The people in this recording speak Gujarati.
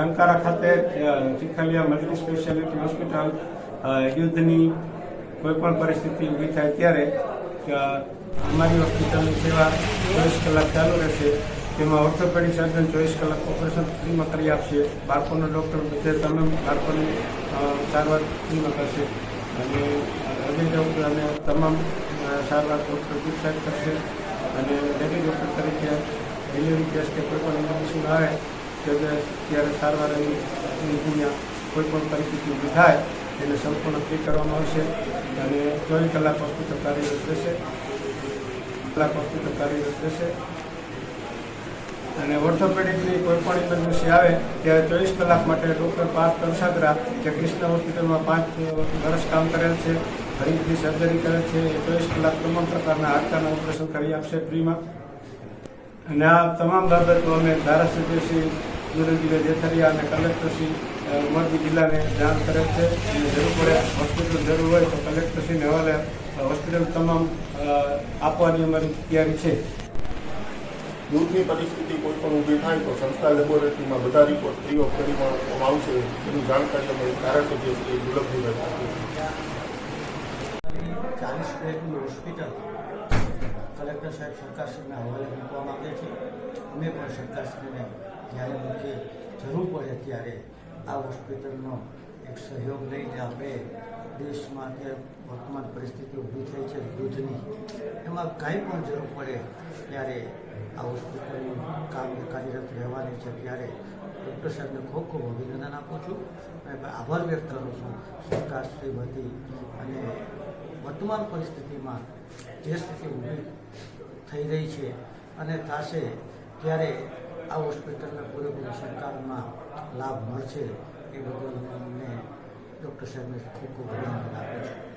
ટંકારા ખાતે ચીખલિયા મલ્ટી સ્પેશિયાલિટી હોસ્પિટલ યુદ્ધની કોઈપણ પરિસ્થિતિ ઊભી થાય ત્યારે અમારી હોસ્પિટલની સેવા ચોવીસ કલાક ચાલુ રહેશે. તેમાં ઓર્થોપેડિક સર્જન ચોવીસ કલાક ઓપરેશન ફ્રીમાં કરી આપશે. બાળકોનો ડૉક્ટર બધે તમામ બાળકોની સારવાર ફ્રીમાં કરશે. અને હૃદય ડૉક્ટર અને તમામ સારવાર ડૉક્ટર દીક્ષાત કરશે. અને લેડી ડૉક્ટર તરીકે ડિલિવરી કેસ કે કોઈ પણ ઇમરજન્સી આવે તો તે- ત્યારે સારવાર એની અહીંયા કોઈ પણ પરિસ્થિતિ ઊભી થાય, એને સંપૂર્ણ ફ્રી કરવામાં આવશે અને ચોવીસ કલાક હોસ્પિટલ કાર્યરત રહેશે. કલાક હોસ્પિટલ કાર્યરત રહેશે. અને ઓર્થોપેડિકની કોઈ પણ ઇમરજન્સી આવે, ત્યારે ચોવીસ કલાક માટે ડૉક્ટર પાર્થ કંસાગરા જે કૃષ્ણ હોસ્પિટલમાં પાંચ વર્ષ કામ કરેલ છે હરીફની સર્જરી કરે છે, એ ચોવીસ કલાક તમામ પ્રકારના હાડકાના ઓપરેશન કરી આપશે ફ્રીમાં અને આ તમામ બાબતો અમે ધારાસભ્ય શ્રી ગુરુજીભાઈ દેથરિયા અને કલેક્ટરશ્રી મોરબી જિલ્લાને જાણ કરે છે. અને જરૂર પડે હોસ્પિટલ જરૂર હોય તો કલેક્ટરશ્રીને હવાલે હોસ્પિટલ તમામ આપવાની અમારી તૈયારી છે. દૂરની પરિસ્થિતિ કોઈ પણ ઊભી થાય તો સંસ્થા લેબોરેટરીમાં બધા રિપોર્ટ ફ્રી ઓફ કરવામાં આવશે. એનું જાણકારી અમે ધારાસભ્ય શ્રી દુર્લભભાઈ આપી ચાલીસ બેડની હોસ્પિટલ કલેક્ટર સાહેબ સરકારશ્રીના હવાલે મૂકવા માંગે છે. અમે પણ સરકારશ્રીને જ્યારે મુખ્ય જરૂર પડે ત્યારે આ હોસ્પિટલનો એક સહયોગ લઈને આપણે દેશમાં અત્યારે વર્તમાન પરિસ્થિતિ ઊભી થઈ છે યુદ્ધની એમાં કાંઈ પણ જરૂર પડે ત્યારે આ હોસ્પિટલનું કામ કાર્યરત રહેવાની છે. ત્યારે ડૉક્ટર સાહેબને ખૂબ ખૂબ અભિનંદન આપું છું અને આભાર વ્યક્ત કરું છું સરકારશ્રી વતી અને વર્તમાન પરિસ્થિતિમાં જે સ્થિતિ ઊભી થઈ રહી છે અને થશે ત્યારે આ હોસ્પિટલને પૂરેપૂરો સરકારમાં લાભ મળશે એ બદલ અમને ડૉક્ટર સાહેબને ખૂબ ખૂબ ધન્યવાદ આપું છું.